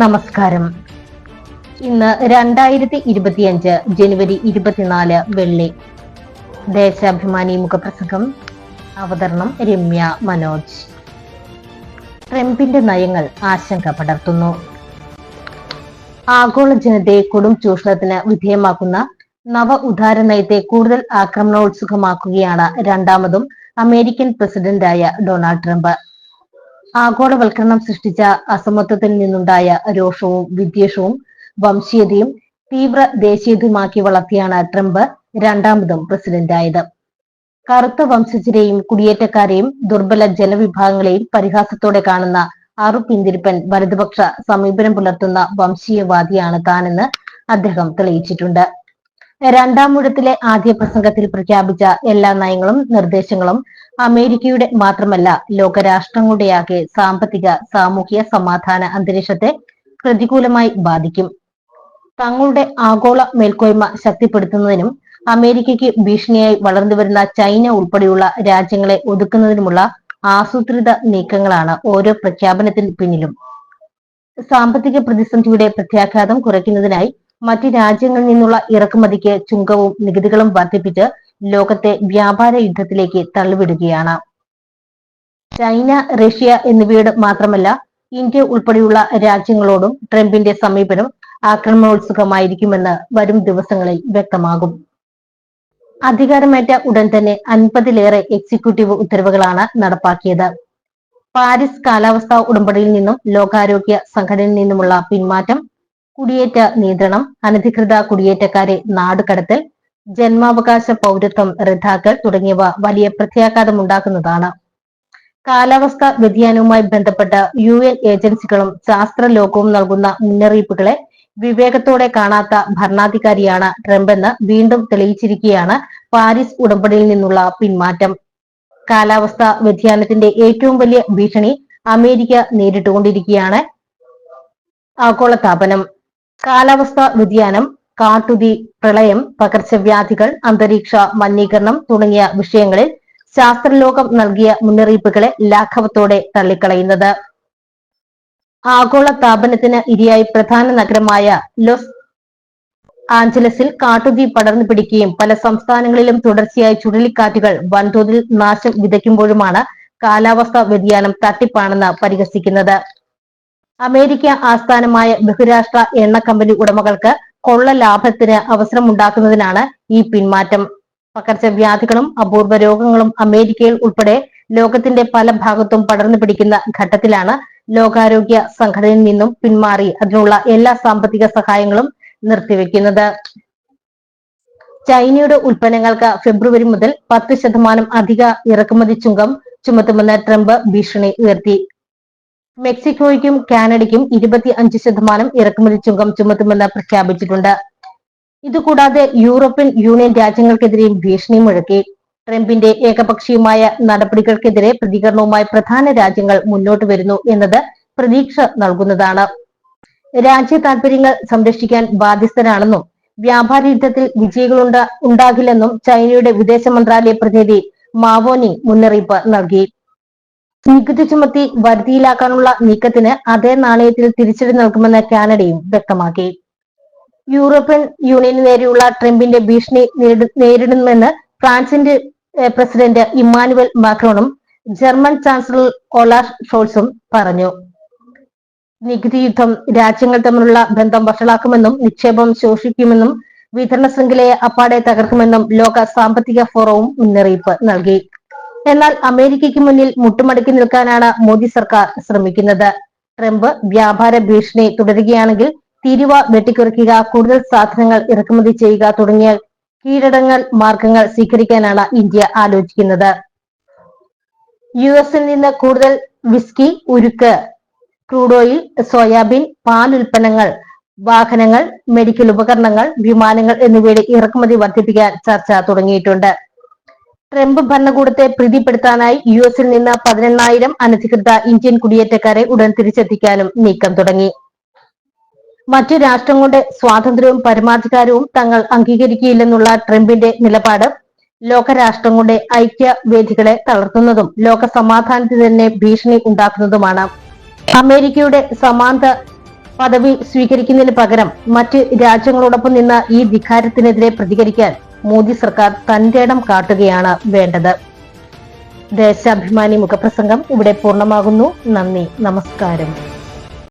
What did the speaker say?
നമസ്കാരം. ഇന്ന് രണ്ടായിരത്തി ഇരുപത്തിയഞ്ച് ജനുവരി ഇരുപത്തിനാല് വെള്ളി. ദേശാഭിമാനി മുഖപ്രസംഗം. അവതരണം രമ്യ മനോജ്. ട്രംപിന്റെ നയങ്ങൾ ആശങ്ക പടർത്തുന്നു. ആഗോള ജനതയെ കൊടും ചൂഷണത്തിന് വിധേയമാക്കുന്ന നവ ഉദാര നയത്തെ കൂടുതൽ ആക്രമണോത്സുഖമാക്കുകയാണ് രണ്ടാമതും അമേരിക്കൻ പ്രസിഡന്റായ ഡൊണാൾഡ് ട്രംപ്. ആഗോളവൽക്കരണം സൃഷ്ടിച്ച അസമത്വത്തിൽ നിന്നുണ്ടായ രോഷവും വിദ്വേഷവും വംശീയതയും തീവ്ര ദേശീയതയുമാക്കി വളർത്തിയാണ് ട്രംപ് രണ്ടാമതും പ്രസിഡന്റായത്. കറുത്ത വംശജരെയും കുടിയേറ്റക്കാരെയും ദുർബല ജനവിഭാഗങ്ങളെയും പരിഹാസത്തോടെ കാണുന്ന അറുപിന്തിരിപ്പൻ വലതുപക്ഷ സമീപനം പുലർത്തുന്ന വംശീയവാദിയാണ് താനെന്ന് അദ്ദേഹം തെളിയിച്ചിട്ടുണ്ട്. രണ്ടാം ഊഴത്തിലെ ആദ്യ പ്രസംഗത്തിൽ പ്രഖ്യാപിച്ച എല്ലാ നയങ്ങളും നിർദ്ദേശങ്ങളും അമേരിക്കയുടെ മാത്രമല്ല ലോകരാഷ്ട്രങ്ങളുടെയാകെ സാമ്പത്തിക സാമൂഹ്യ സമാധാന അന്തരീക്ഷത്തെ പ്രതികൂലമായി ബാധിക്കും. തങ്ങളുടെ ആഗോള മേൽക്കോയ്മ ശക്തിപ്പെടുത്തുന്നതിനും അമേരിക്കയ്ക്ക് ഭീഷണിയായി വളർന്നു വരുന്ന ചൈന ഉൾപ്പെടെയുള്ള രാജ്യങ്ങളെ ഒതുക്കുന്നതിനുമുള്ള ആസൂത്രിത നീക്കങ്ങളാണ് ഓരോ പ്രഖ്യാപനത്തിന് പിന്നിലും. സാമ്പത്തിക പ്രതിസന്ധിയുടെ പ്രത്യാഘാതം കുറയ്ക്കുന്നതിനായി മറ്റ് രാജ്യങ്ങളിൽ നിന്നുള്ള ഇറക്കുമതിക്ക് ചുങ്കവും നികുതികളും വർദ്ധിപ്പിച്ച് ലോകത്തെ വ്യാപാര യുദ്ധത്തിലേക്ക് തള്ളിവിടുകയാണ്. ചൈന റഷ്യ എന്നിവയോട് മാത്രമല്ല ഇന്ത്യ ഉൾപ്പെടെയുള്ള രാജ്യങ്ങളോടും ട്രംപിന്റെ സമീപനം ആക്രമണോത്സുകമായിരിക്കുമെന്ന് വരും ദിവസങ്ങളിൽ വ്യക്തമാകും. അധികാരമേറ്റ ഉടൻ തന്നെ അൻപതിലേറെ എക്സിക്യൂട്ടീവ് ഉത്തരവുകളാണ് നടപ്പാക്കിയത്. പാരീസ് കാലാവസ്ഥാ ഉടമ്പടിയിൽ നിന്നും ലോകാരോഗ്യ സംഘടനയിൽ നിന്നുമുള്ള പിന്മാറ്റം കുടിയേറ്റ നിയന്ത്രണം അനധികൃത കുടിയേറ്റക്കാരെ നാടുകടത്തൽ ജന്മാവകാശ പൗരത്വം റദ്ദാക്കൽ തുടങ്ങിയവ വലിയ പ്രത്യാഘാതം ഉണ്ടാക്കുന്നതാണ്. കാലാവസ്ഥ വ്യതിയാനവുമായി ബന്ധപ്പെട്ട യു എൻ ഏജൻസികളും ശാസ്ത്ര ലോകവും നൽകുന്ന മുന്നറിയിപ്പുകളെ വിവേകത്തോടെ കാണാത്ത ഭരണാധികാരിയാണ് ട്രംപ് എന്ന് വീണ്ടും തെളിയിച്ചിരിക്കുകയാണ് പാരീസ് ഉടമ്പടിയിൽ നിന്നുള്ള പിന്മാറ്റം. കാലാവസ്ഥ വ്യതിയാനത്തിന്റെ ഏറ്റവും വലിയ ഭീഷണി അമേരിക്ക നേരിട്ടുകൊണ്ടിരിക്കുകയാണ് ആഗോളതാപനം. കാലാവസ്ഥ വ്യതിയാനം കാട്ടുതി പ്രളയം പകർച്ചവ്യാധികൾ അന്തരീക്ഷ മലിനീകരണം തുടങ്ങിയ വിഷയങ്ങളിൽ ശാസ്ത്രലോകം നൽകിയ മുന്നറിയിപ്പുകളെ ലാഘവത്തോടെ തള്ളിക്കളയുന്നത്. ആഗോള താപനത്തിന് ഇരയായി പ്രധാന നഗരമായ ലോസ് ആഞ്ചലസിൽ കാട്ടുതീ പടർന്നു പിടിക്കുകയും പല സംസ്ഥാനങ്ങളിലും തുടർച്ചയായി ചുഴലിക്കാറ്റുകൾ വൻതോതിൽ നാശം വിതയ്ക്കുമ്പോഴുമാണ് കാലാവസ്ഥാ വ്യതിയാനം തട്ടിപ്പാണെന്ന് പരിഹസിക്കുന്നത്. അമേരിക്ക ആസ്ഥാനമായ ബഹുരാഷ്ട്ര എണ്ണ കമ്പനി ഉടമകൾക്ക് കൊള്ള ലാഭത്തിന് അവസരമുണ്ടാക്കുന്നതിനാണ് ഈ പിന്മാറ്റം. പകർച്ചവ്യാധികളും അപൂർവ രോഗങ്ങളും അമേരിക്കയിൽ ഉൾപ്പെടെ ലോകത്തിന്റെ പല ഭാഗത്തും പടർന്നു പിടിക്കുന്ന ഘട്ടത്തിലാണ് ലോകാരോഗ്യ സംഘടനയിൽ നിന്നും പിന്മാറി അതിനുള്ള എല്ലാ സാമ്പത്തിക സഹായങ്ങളും നിർത്തിവെക്കുന്നത്. ചൈനയുടെ ഉൽപ്പന്നങ്ങൾക്ക് ഫെബ്രുവരി മുതൽ പത്ത് ശതമാനം അധിക ഇറക്കുമതി ചുങ്കം ചുമത്തുമെന്ന് ട്രംപ് ഭീഷണി ഉയർത്തി. മെക്സിക്കോയ്ക്കും കാനഡയ്ക്കും ഇരുപത്തി അഞ്ച് ശതമാനം ഇറക്കുമതി ചുങ്കം ചുമത്തുമെന്ന് പ്രഖ്യാപിച്ചിട്ടുണ്ട്. ഇതുകൂടാതെ യൂറോപ്യൻ യൂണിയൻ രാജ്യങ്ങൾക്കെതിരെയും ഭീഷണി മുഴക്കി. ട്രംപിന്റെ ഏകപക്ഷീയമായ നടപടികൾക്കെതിരെ പ്രതികരണവുമായി പ്രധാന രാജ്യങ്ങൾ മുന്നോട്ട് വരുന്നു എന്നത് പ്രതീക്ഷ നൽകുന്നതാണ്. രാജ്യ താൽപര്യങ്ങൾ സംരക്ഷിക്കാൻ ബാധ്യസ്ഥരാണെന്നും വ്യാപാര യുദ്ധത്തിൽ വിജയികളുണ്ട ഉണ്ടാകില്ലെന്നും ചൈനയുടെ വിദേശ മന്ത്രാലയ പ്രതിനിധി മാവോനിങ് മുന്നറിയിപ്പ് നൽകി. നികുതി ചുമത്തി വരുതിയിലാക്കാനുള്ള നീക്കത്തിന് അതേ നാണയത്തിൽ തിരിച്ചടി നൽകുമെന്ന് കാനഡയും വ്യക്തമാക്കി. യൂറോപ്യൻ യൂണിയന് നേരെയുള്ള ട്രംപിന്റെ ഭീഷണി നേരിട- നേരിടുമെന്ന് ഫ്രാൻസിന്റെ പ്രസിഡന്റ് ഇമ്മാനുവൽ മാക്രോണും ജർമ്മൻ ചാൻസലർ ഒലാഷ് ഷോൾസും പറഞ്ഞു. നികുതി യുദ്ധം രാജ്യങ്ങൾ തമ്മിലുള്ള ബന്ധം വഷളാക്കുമെന്നും നിക്ഷേപം ശോഷിക്കുമെന്നും വിതരണ ശൃംഖലയെ അപ്പാടെ തകർക്കുമെന്നും ലോക സാമ്പത്തിക ഫോറവും മുന്നറിയിപ്പ് നൽകി. എന്നാൽ അമേരിക്കയ്ക്ക് മുന്നിൽ മുട്ടുമടക്കി നിൽക്കാനാണ് മോദി സർക്കാർ ശ്രമിക്കുന്നത്. ട്രംപ് വ്യാപാര ഭീഷണി തുടരുകയാണെങ്കിൽ തീരുവ വെട്ടിക്കുറയ്ക്കുക കൂടുതൽ സാധനങ്ങൾ ഇറക്കുമതി ചെയ്യുക തുടങ്ങിയ കീഴടങ്ങൽ മാർഗങ്ങൾ സ്വീകരിക്കാനാണ് ഇന്ത്യ ആലോചിക്കുന്നത്. യു എസിൽ നിന്ന് കൂടുതൽ വിസ്കി ഉരുക്ക് ക്രൂഡ് ഓയിൽ സോയാബീൻ പാൽ ഉൽപ്പന്നങ്ങൾ വാഹനങ്ങൾ മെഡിക്കൽ ഉപകരണങ്ങൾ വിമാനങ്ങൾ എന്നിവയുടെ ഇറക്കുമതി വർദ്ധിപ്പിക്കാൻ ചർച്ച തുടങ്ങിയിട്ടുണ്ട്. ട്രംപ് ഭരണകൂടത്തെ പ്രീതിപ്പെടുത്താനായി യു എസിൽ നിന്ന് പതിനെണ്ണായിരം അനധികൃത ഇന്ത്യൻ കുടിയേറ്റക്കാരെ ഉടൻ തിരിച്ചെത്തിക്കാനും നീക്കം തുടങ്ങി. മറ്റു രാഷ്ട്രങ്ങളുടെ സ്വാതന്ത്ര്യവും പരമാധികാരവും തങ്ങൾ അംഗീകരിക്കുകയില്ലെന്നുള്ള ട്രംപിന്റെ നിലപാട് ലോകരാഷ്ട്രങ്ങളുടെ ഐക്യവേദികളെ തളർത്തുന്നതും ലോക സമാധാനത്തിന് തന്നെ ഭീഷണി ഉണ്ടാക്കുന്നതുമാണ്. അമേരിക്കയുടെ സമാന്ത പദവി സ്വീകരിക്കുന്നതിന് പകരം മറ്റ് രാജ്യങ്ങളോടൊപ്പം നിന്ന ഈ ധിക്കാരത്തിനെതിരെ പ്രതികരിക്കാൻ മോദി സർക്കാർ തന്റെ ഇടം കാട്ടുകയാണ് വേണ്ടത്. ദേശാഭിമാനി മുഖപ്രസംഗം ഇവിടെ പൂർണമാകുന്നു. നന്ദി. നമസ്കാരം.